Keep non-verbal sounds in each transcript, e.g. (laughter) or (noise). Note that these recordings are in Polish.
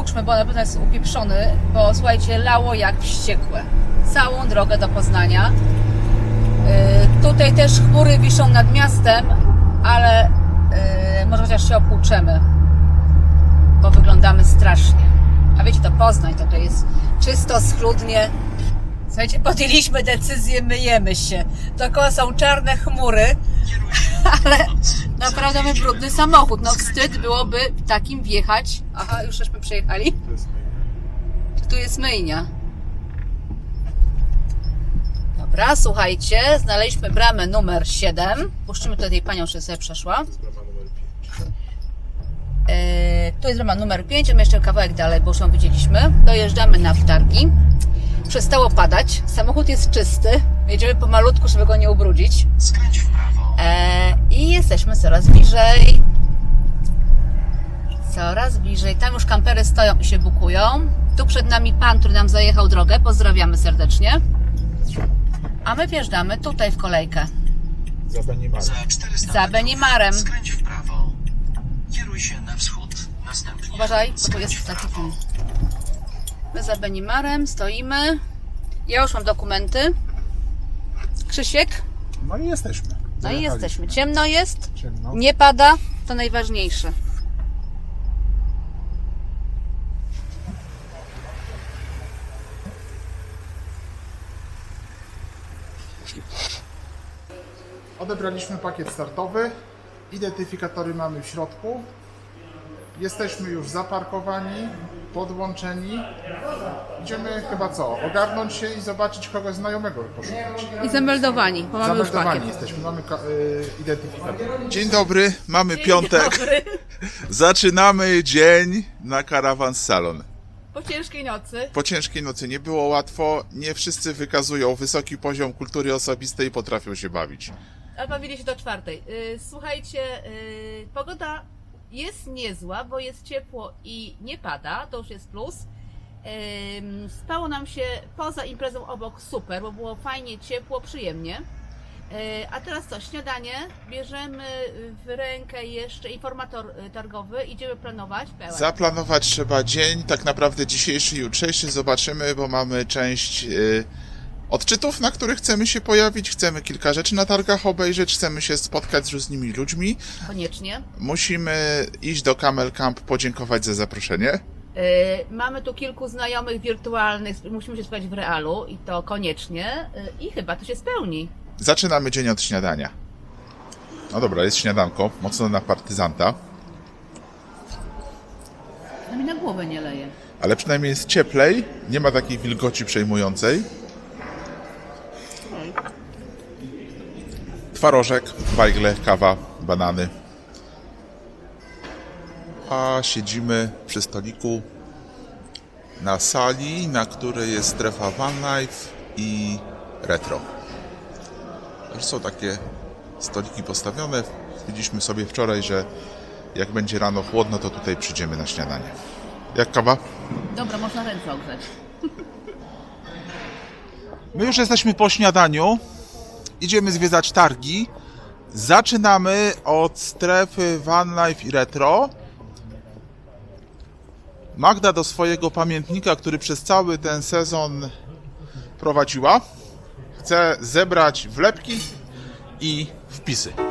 opłuczmy, bo na pewno jest upieprzony, bo słuchajcie, lało jak wściekłe. Całą drogę do Poznania. Yy, tutaj też chmury wiszą nad miastem, ale yy, może chociaż się opłuczemy, bo wyglądamy strasznie. A wiecie, to Poznań, to, to jest czysto, schludnie. Słuchajcie, podjęliśmy decyzję, myjemy się. Dookoła są czarne chmury, ale naprawdę mamy brudny samochód. No wstyd byłoby takim wjechać. Aha, już żeśmy przejechali. Tu jest myjnia. Dobra, słuchajcie, znaleźliśmy bramę numer 7. Puszczymy tutaj panią, żeby sobie przeszła. To jest brama numer 5. Eee, tu jest brama numer 5, a my jeszcze kawałek dalej, bo już ją widzieliśmy. Dojeżdżamy na wtargi. Przestało padać, samochód jest czysty. Jedziemy pomalutku, żeby go nie ubrudzić. Skręć w prawo. Eee, I jesteśmy coraz bliżej. Coraz bliżej. Tam już kampery stoją i się bukują. Tu przed nami pan, który nam zajechał drogę. Pozdrawiamy serdecznie. A my wjeżdżamy tutaj w kolejkę. Za Benimarem. Za 400 Za Benimarem. Skręć w prawo. Kieruj się na wschód. Następnie Uważaj, bo tu jest taki ten. My za Benimarem stoimy. Ja już mam dokumenty. Krzysiek? No i jesteśmy. No i jesteśmy. Ciemno jest, Ciemno. nie pada, to najważniejsze. Odebraliśmy pakiet startowy. Identyfikatory mamy w środku. Jesteśmy już zaparkowani, podłączeni. Idziemy chyba co? Ogarnąć się i zobaczyć kogoś znajomego poszukać. I zameldowani, bo mamy już Zameldowani pakiet. jesteśmy, mamy ka- y, identyfikator. Dzień dobry, mamy piątek. Dobry. (laughs) Zaczynamy dzień na karawan salon. Po ciężkiej nocy. Po ciężkiej nocy nie było łatwo. Nie wszyscy wykazują wysoki poziom kultury osobistej i potrafią się bawić. Ale bawili się do czwartej. Yy, Słuchajcie, yy, pogoda jest niezła, bo jest ciepło i nie pada, to już jest plus. Spało nam się poza imprezą obok super, bo było fajnie, ciepło, przyjemnie. Yy, A teraz co, śniadanie, bierzemy w rękę jeszcze informator y, targowy, idziemy planować pełen. Zaplanować trzeba dzień, tak naprawdę dzisiejszy jutrzejszy zobaczymy, bo mamy część y, odczytów, na których chcemy się pojawić. Chcemy kilka rzeczy na targach obejrzeć, chcemy się spotkać z różnymi ludźmi. Koniecznie. Musimy iść do Camel Camp, podziękować za zaproszenie. Yy, Mamy tu kilku znajomych wirtualnych, musimy się spotkać w realu i to koniecznie yy, i chyba to się spełni. Zaczynamy dzień od śniadania. No dobra, jest śniadanko, mocno na partyzanta, No mi na głowę nie leje. ale przynajmniej jest cieplej, nie ma takiej wilgoci przejmującej. Twarożek, bajgle, kawa, banany. A siedzimy przy stoliku na sali, na której jest strefa Van Life i retro. Też są takie stoliki postawione. Widzieliśmy sobie wczoraj, że jak będzie rano chłodno, to tutaj przyjdziemy na śniadanie. Jak kawa? Dobra, można ręce ogrzeć. My już jesteśmy po śniadaniu. Idziemy zwiedzać targi. Zaczynamy od strefy Van Life i Retro. Magda do swojego pamiętnika, który przez cały ten sezon prowadziła, chce zebrać wlepki i wpisy.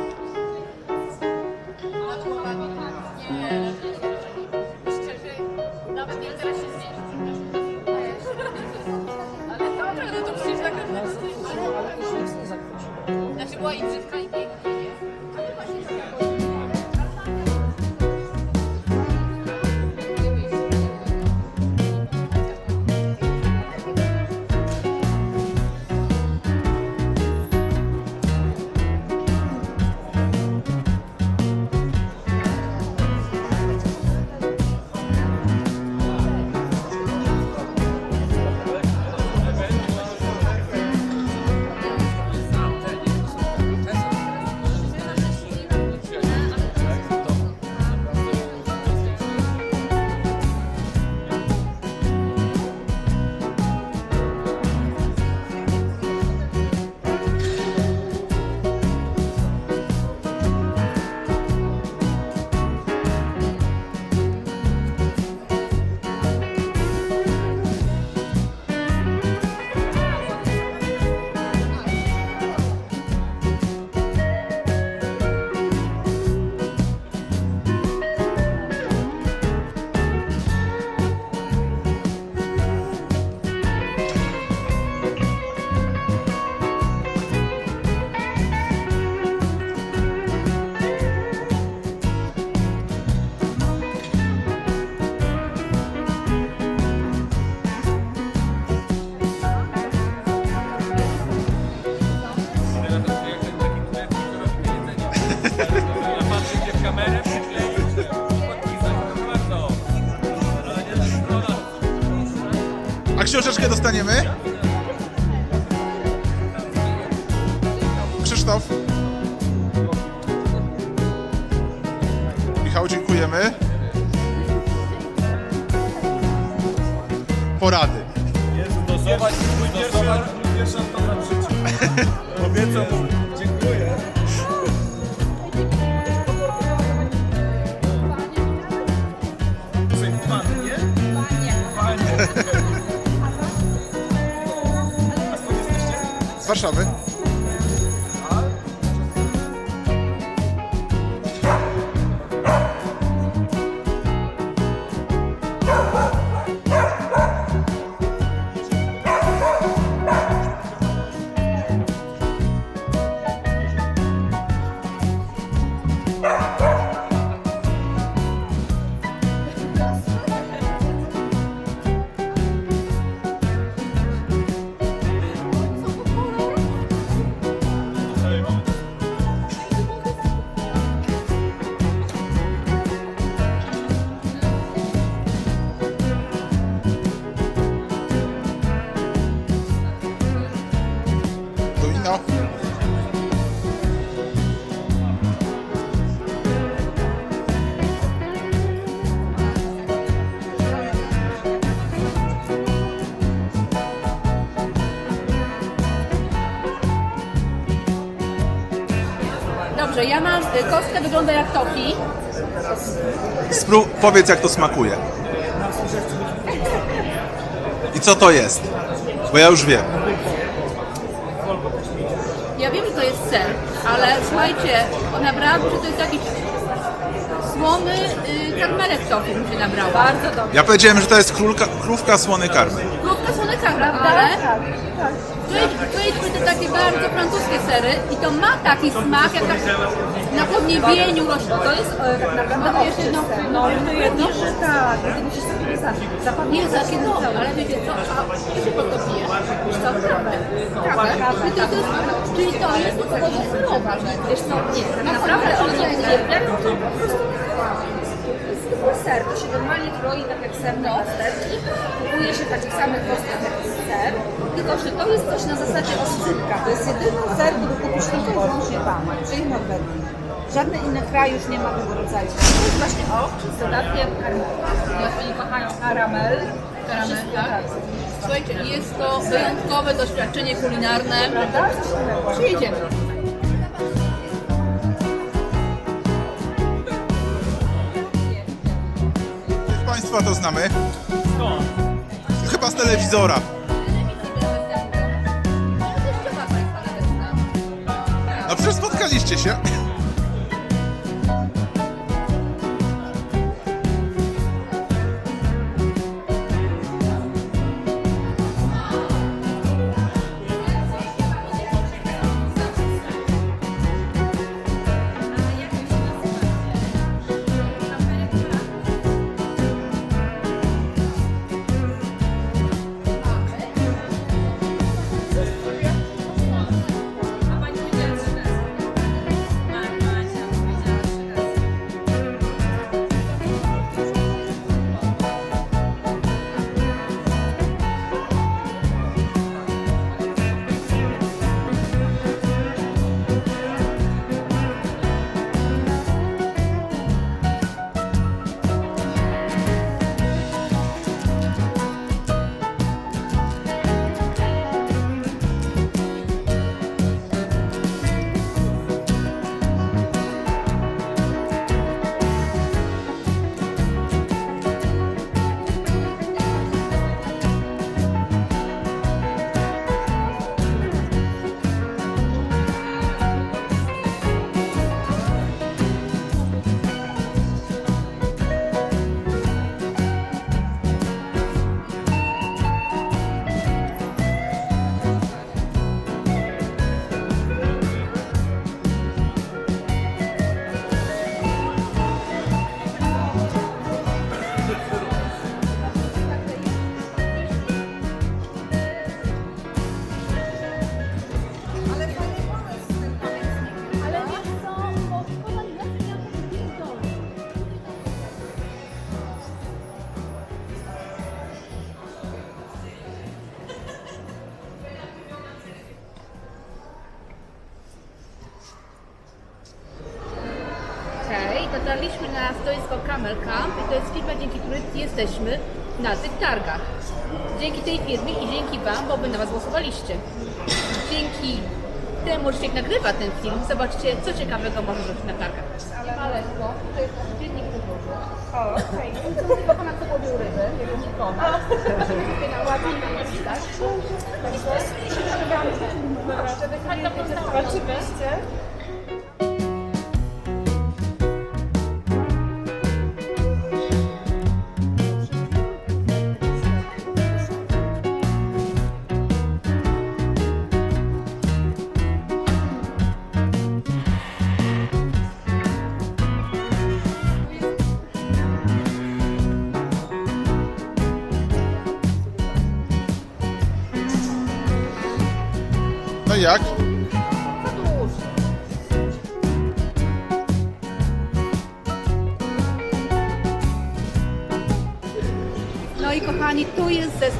Strona w życiu. Obiecam mu. Dziękuję. Słuchaj, Warszawy. Kostka wygląda jak tofi. Spró- powiedz jak to smakuje. I co to jest? Bo ja już wiem. Ja wiem, że to jest ser, ale słuchajcie, nabrałam, że to jest jakiś słony y, karmelek tofi mi się nabrała. Bardzo dobrze. Ja powiedziałem, że to jest królka, krówka słony karmel. Krówka słoneczka, ale tu jedźmy te takie bardzo francuskie sery i to ma taki smak, jak tak na podniebieniu rośnie. To jest e, tak naprawdę jeszcze jedno, no, to jedno, że tak, musisz sobie. Nie, zacznie to, ale wiecie co, a ty się pod to pijesz? Wiesz co, kawę. Kawę? Czyli to jest, czyli to jest woda serowa, wiesz co, nie, tak naprawdę on jest jeden, to po prostu ser, to się normalnie kroi tak jak ser na pasterki, kupuje się takich samych kostek jak ser, tylko że to jest coś na zasadzie oscypka. To jest jedyny ser, który kupisz tylko i wyłącznie tam, czyli Norwegii. Żadny inny kraj już nie ma tego rodzaju. To jest właśnie o, z dodatkiem karamelu. Jak oni kochają karamel, karamel, tak? Słuchajcie, jest to wyjątkowe doświadczenie kulinarne. Przyjedziemy. To znamy. Chyba z telewizora. No przecież spotkaliście się. Camel Camp i to jest firma, dzięki której jesteśmy na tych targach. Dzięki tej firmie i dzięki Wam, bo Wy na Was głosowaliście. Dzięki temu, że się nagrywa ten film, zobaczcie, co ciekawego może zrobić na targach. Maleczko, to jest dziennik podróży. O, okej. Okay. Ponad co łowił ryby, jego nikona. Na ładnie napisać. Oczywiście.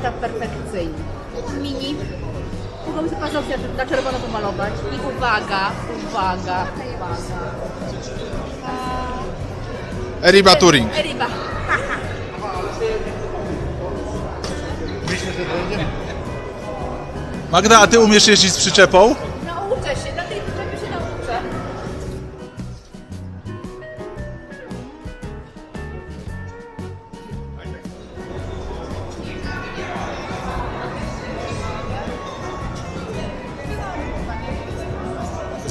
Zestaw perfekcyjny. Mini. Mogą sobie paznokcie na czerwono pomalować. I uwaga, uwaga, uwaga. Eriba Touring. Eriba. Magda, a ty umiesz jeździć z przyczepą?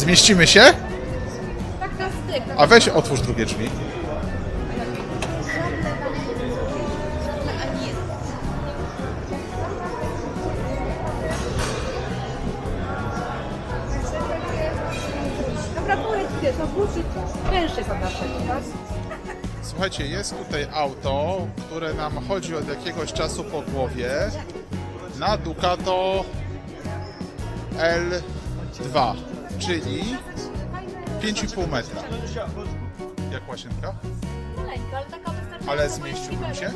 Zmieścimy się? Tak na styk. A weź otwórz drugie drzwi. Dobra, powiedz, gdzie to tak? Słuchajcie, jest tutaj auto, które nam chodzi od jakiegoś czasu po głowie na Ducato L2, czyli 5,5 metra. Jak łazienka? Maleńka, ale taka wystarczająca. Ale zmieściłbym jest się?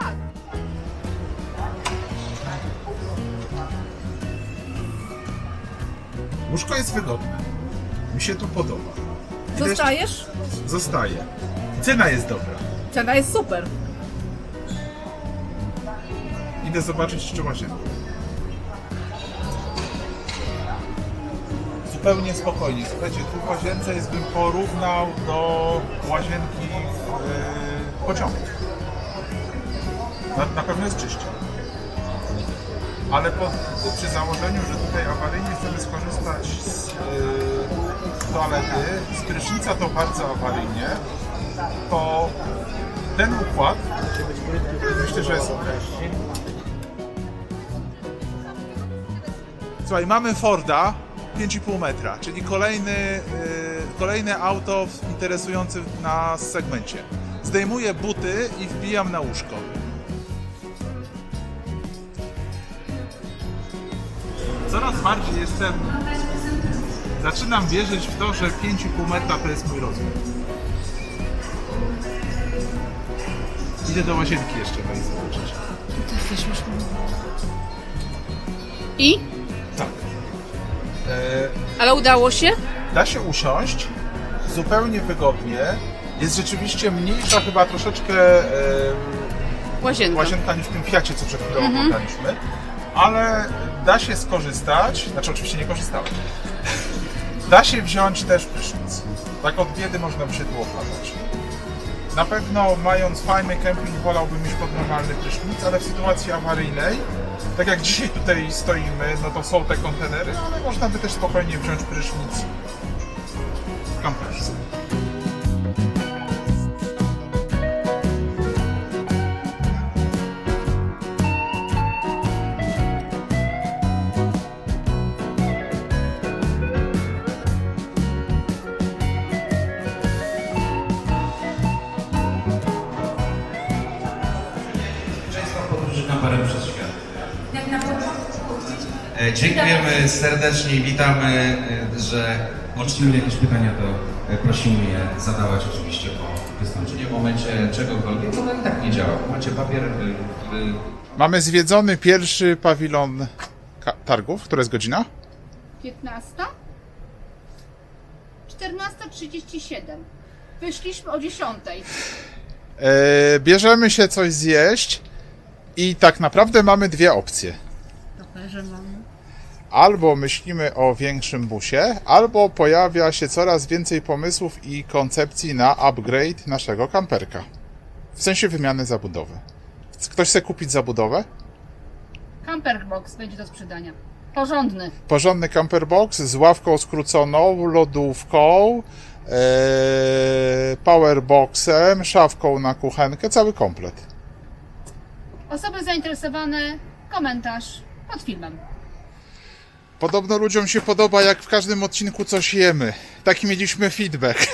Tak. Łóżko jest wygodne. Mi się tu podoba. Zostajesz? Zostaje. Cena jest dobra. Cena jest super. Idę zobaczyć, czy łazienka. Zupełnie spokojnie. Słuchajcie, tu w łazience jest bym porównał do łazienki w yy, pociągu. Na, na pewno jest czyściej. Ale po, przy założeniu, że tutaj awaryjnie chcemy skorzystać z yy, toalety, z prysznica to bardzo awaryjnie, to ten układ myślę, że jest ok. Słuchaj, mamy Forda 5,5 metra, czyli kolejny, yy, kolejne auto w- interesujące nas w segmencie. Zdejmuję buty i wbijam na łóżko. Coraz bardziej jestem. Zaczynam wierzyć w to, że 5,5 metra to jest mój rozmiar. Idę do łazienki jeszcze wejść zobaczyć. I? Tak. E, Ale udało się? Da się usiąść zupełnie wygodnie. Jest rzeczywiście mniejsza, chyba troszeczkę e, Łazienka. łazienka niż w tym Fiacie, co przed chwilą oglądaliśmy. Ale da się skorzystać, znaczy oczywiście nie korzystałem. (laughs) Da się wziąć też prysznic. Tak od biedy można by się tu opłacać. Na pewno mając fajny kemping wolałbym mieć pod normalny prysznic, ale w sytuacji awaryjnej, tak jak dzisiaj tutaj stoimy, no to są te kontenery, no ale można by też spokojnie wziąć prysznic w podróży kamperem przez świat. E, Dziękujemy serdecznie i witamy, e, że otrzymali jakieś pytania, to e, prosimy je zadawać oczywiście po wystąpieniu. W momencie czegokolwiek, to i tak nie działa. Macie papier, który Mamy zwiedzony pierwszy pawilon targów. Która jest godzina? 15? 14.37. Wyszliśmy o 10.00. E, bierzemy się coś zjeść i tak naprawdę mamy dwie opcje. Że mam. Albo myślimy o większym busie, albo pojawia się coraz więcej pomysłów i koncepcji na upgrade naszego kamperka. W sensie wymiany zabudowy. Ktoś chce kupić zabudowę? Camper box będzie do sprzedania. Porządny. Porządny camperbox z ławką skróconą, lodówką, e, powerboxem, szafką na kuchenkę, cały komplet. Osoby zainteresowane, komentarz pod filmem. Podobno ludziom się podoba, jak w każdym odcinku coś jemy. Taki mieliśmy feedback. (laughs)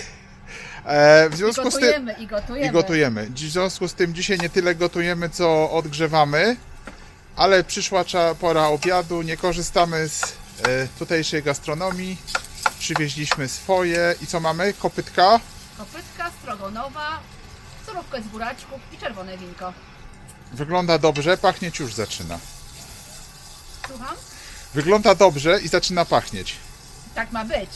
E, w I związku z tym. gotujemy, i gotujemy. I gotujemy. W związku z tym dzisiaj nie tyle gotujemy, co odgrzewamy, ale przyszła pora obiadu. Nie korzystamy z e, tutejszej gastronomii. Przywieźliśmy swoje i co mamy? Kopytka. Kopytka strogonowa, surówkę z buraczków i czerwone winko. Wygląda dobrze, pachnieć już zaczyna. Słucham? Wygląda dobrze i zaczyna pachnieć. Tak ma być.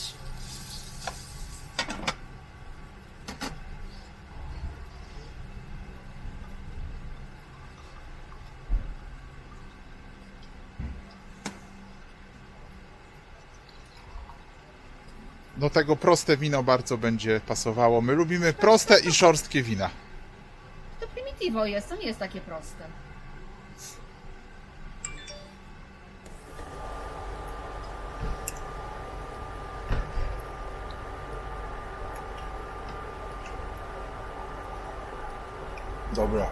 Do tego proste wino bardzo będzie pasowało. My lubimy proste i szorstkie wina. To primitivo jest, to nie jest takie proste. Dobra.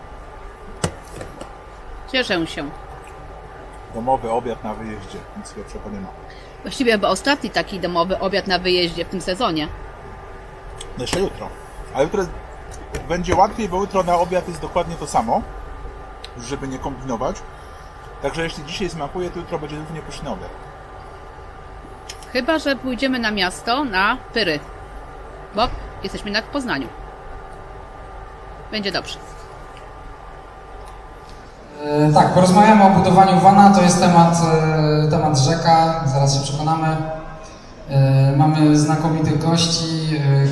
Cieszę się. Domowy obiad na wyjeździe, nic lepszego nie ma. Właściwie chyba ostatni taki domowy obiad na wyjeździe w tym sezonie. No jeszcze jutro. A jutro będzie łatwiej, bo jutro na obiad jest dokładnie to samo, żeby nie kombinować. Także jeśli dzisiaj smakuje, to jutro będzie równie pyszny obiad. Chyba, że pójdziemy na miasto na Pyry. Bo jesteśmy jednak w Poznaniu. Będzie dobrze. E, Tak, porozmawiamy o budowaniu wana, to jest temat, e, temat rzeka, zaraz się przekonamy. E, Mamy znakomitych gości,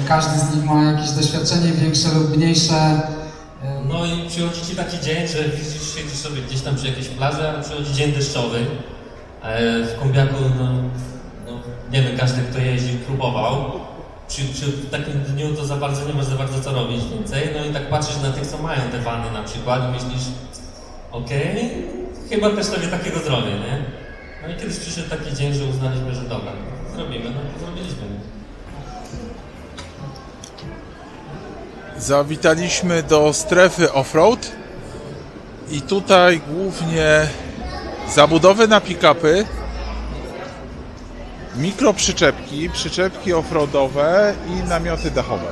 każdy z nich ma jakieś doświadczenie, większe lub mniejsze. No i przychodzi ci taki dzień, że widzisz, siedzisz sobie gdzieś tam przy jakiejś plaży, ale przychodzi dzień deszczowy. W Kąbiaku, no, no, nie wiem, każdy kto jeździł, próbował. Przy, przy takim dniu to za bardzo nie masz za bardzo co robić więcej. No i tak patrzysz na tych, co mają te wany na przykład i myślisz, okej, chyba też sobie takiego zrobię, nie? No i kiedyś przyszedł taki dzień, że uznaliśmy, że dobra, zrobimy, no to zrobiliśmy. Zawitaliśmy do strefy offroad i tutaj głównie zabudowy na pick-upy, mikroprzyczepki, przyczepki offroadowe i namioty dachowe.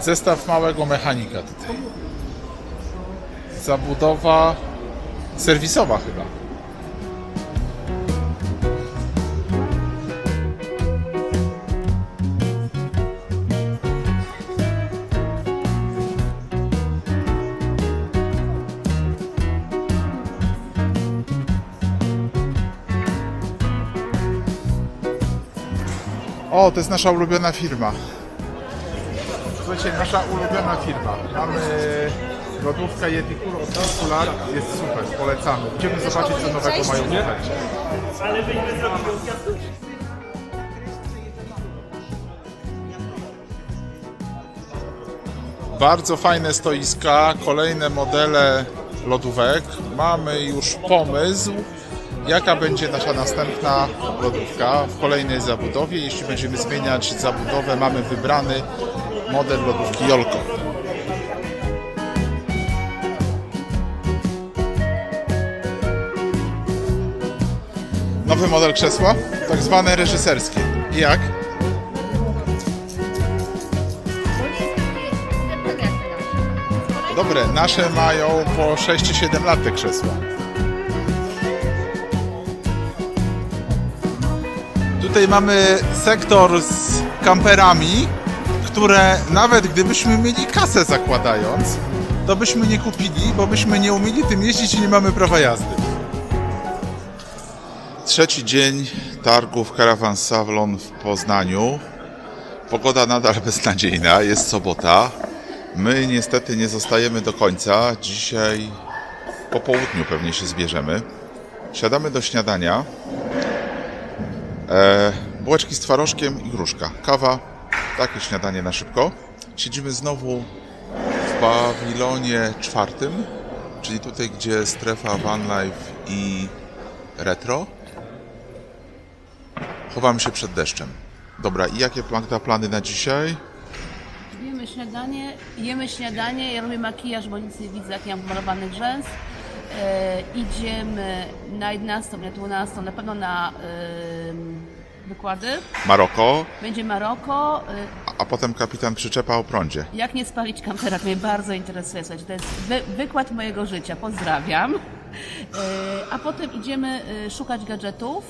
Zestaw małego mechanika tutaj. Zabudowa serwisowa chyba. O, to jest nasza ulubiona firma. Słuchajcie, nasza ulubiona firma. Mamy lodówkę Yeti Cool od kilku lat. Jest super, polecamy. Idziemy zobaczyć, co nowego mają w ofercie. Bardzo fajne stoiska, kolejne modele lodówek. Mamy już pomysł, jaka będzie nasza następna lodówka w kolejnej zabudowie. Jeśli będziemy zmieniać zabudowę, mamy wybrany model lodówki Jolko. Nowy model krzesła, tak zwane reżyserskie. Jak? Dobre, nasze mają po 6 czy 7 lat te krzesła. Tutaj mamy sektor z kamperami, które nawet gdybyśmy mieli kasę zakładając, to byśmy nie kupili, bo byśmy nie umieli tym jeździć i nie mamy prawa jazdy. Trzeci dzień targów Caravan Salon w Poznaniu. Pogoda nadal (laughs) beznadziejna, jest sobota. My niestety nie zostajemy do końca. Dzisiaj po południu pewnie się zbierzemy. Siadamy do śniadania. E, bułeczki z twarożkiem i gruszka. Kawa, takie śniadanie na szybko. Siedzimy znowu w pawilonie czwartym, czyli tutaj, gdzie strefa Van Life i retro. Chowamy się przed deszczem. Dobra, i jakie Magda plany na dzisiaj? Jemy śniadanie, jemy śniadanie, ja robię makijaż, bo nic nie widzę, jak nie mam pomalowanych rzęs. E, idziemy na 11, na 12, na pewno na wykłady. Maroko, Będzie Maroko. e, a- a potem kapitan przyczepa o prądzie. Jak nie spalić kampera, to mnie bardzo interesuje. Słuchajcie, to jest wy, wykład mojego życia. Pozdrawiam. E, A potem idziemy szukać gadżetów.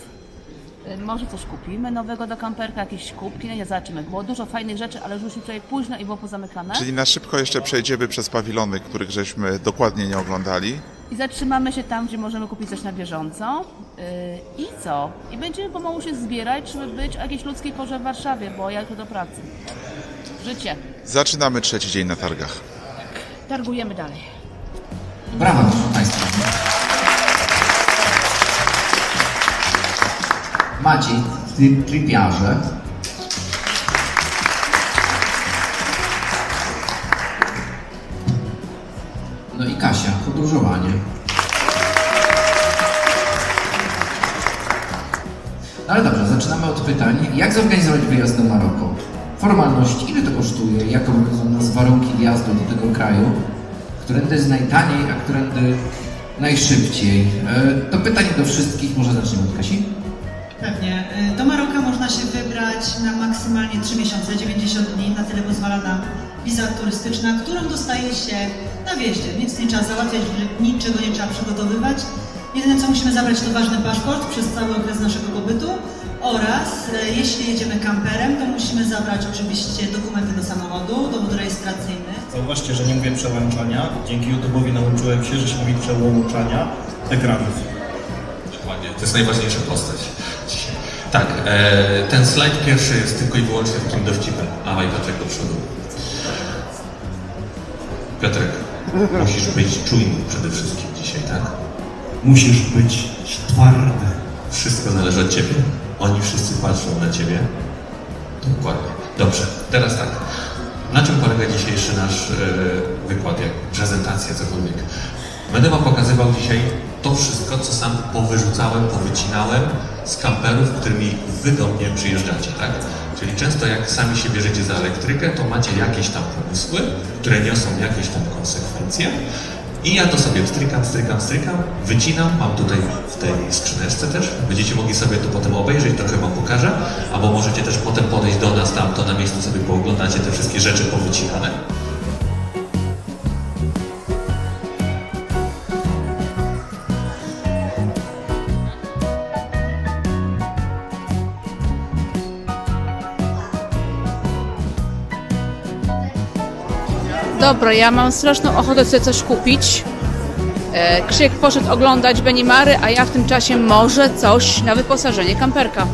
E, Może coś kupimy nowego do kamperka, jakieś kubki, no nie zobaczymy. Było dużo fajnych rzeczy, ale już już tutaj późno i było pozamykane. Czyli na szybko jeszcze przejdziemy przez pawilony, których żeśmy dokładnie nie oglądali. I zatrzymamy się tam, gdzie możemy kupić coś na bieżąco. Yy, I co? I będziemy pomału się zbierać, żeby być o jakiejś ludzkiej porze w Warszawie, bo ja tu do pracy. Życie. Zaczynamy trzeci dzień na targach. Targujemy dalej. Brawo, Maciej, tri- tripiarze. No i Kasia, podróżowanie. No ale dobrze, zaczynamy od pytań. Jak zorganizować wyjazd do Maroko? Formalności, ile to kosztuje? Jak obowiązują nas warunki wjazdu do tego kraju? Którędy jest najtaniej, a którędy najszybciej? E, To pytanie do wszystkich, może zaczniemy od Kasi? Pewnie. Y, Do Maroka można się wybrać na maksymalnie 3 miesiące, 90 dni. Na tyle pozwala nam wiza turystyczna, którą dostaje się na wjeździe. Nic nie trzeba załatwiać, niczego nie trzeba przygotowywać. Jedyne co musimy zabrać to ważny paszport przez cały okres naszego pobytu oraz e, jeśli jedziemy kamperem, to musimy zabrać oczywiście dokumenty do samochodu, dowód rejestracyjny, Zauważcie, że nie mówię przełączania. Dzięki YouTube'owi nauczyłem się, że się mówi przełączania ekranów. Dokładnie, to jest najważniejsza postać. Tak, e, ten slajd pierwszy jest tylko i wyłącznie takim dowcipem. Dawaj Piotrek do przodu. Piotrek, musisz być czujny przede wszystkim dzisiaj, tak? Musisz być twardy. Wszystko zależy od Ciebie. Oni wszyscy patrzą na Ciebie. Dokładnie. Dobrze, teraz tak. Na czym polega dzisiejszy nasz e, wykład, jak prezentacja, cokolwiek? Będę Wam pokazywał dzisiaj to wszystko, co sam powyrzucałem, powycinałem z kamperów, którymi Wy do mnie przyjeżdżacie, tak? Czyli często jak sami się bierzecie za elektrykę, to macie jakieś tam pomysły, które niosą jakieś tam konsekwencje i ja to sobie strykam, strykam, strykam, wycinam, mam tutaj w tej skrzyneczce też. Będziecie mogli sobie to potem obejrzeć, trochę Wam pokażę, albo możecie też potem podejść do nas tam, to na miejscu sobie pooglądacie te wszystkie rzeczy powycinane. Dobra, ja mam straszną ochotę sobie coś kupić. E, Krzyk poszedł oglądać Benimary, a ja w tym czasie może coś na wyposażenie kamperka.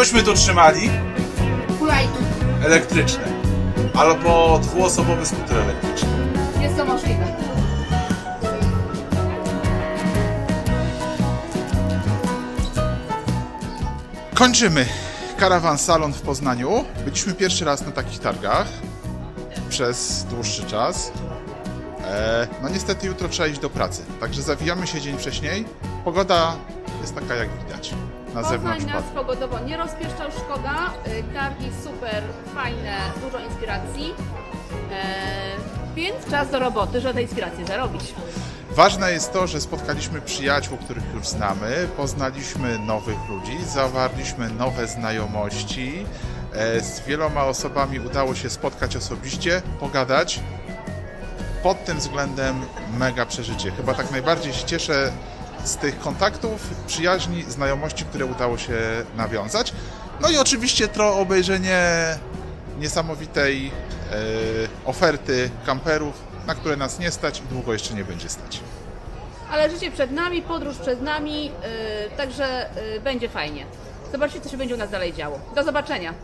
Byśmy tu trzymali? Elektryczne. Albo dwuosobowy skuter elektryczny. Jest to możliwe. Kończymy karawan salon w Poznaniu. Byliśmy pierwszy raz na takich targach przez dłuższy czas. E, no niestety jutro trzeba iść do pracy, także zawijamy się dzień wcześniej. Pogoda jest taka jak widać. Na zewnątrz nas pogodowo nie rozpieszczał, szkoda. Y, Targi super, fajne, dużo inspiracji. E, więc czas do roboty, żeby tej inspiracji zarobić. Ważne jest to, że spotkaliśmy przyjaciół, których już znamy, poznaliśmy nowych ludzi, zawarliśmy nowe znajomości, E, Z wieloma osobami udało się spotkać osobiście, pogadać. Pod tym względem mega przeżycie. Chyba tak najbardziej się cieszę z tych kontaktów, przyjaźni, znajomości, które udało się nawiązać. No i oczywiście tro obejrzenie niesamowitej e, oferty kamperów, na które nas nie stać i długo jeszcze nie będzie stać. Ale życie przed nami, podróż przed nami, yy, także yy, będzie fajnie. Zobaczcie, co się będzie u nas dalej działo. Do zobaczenia.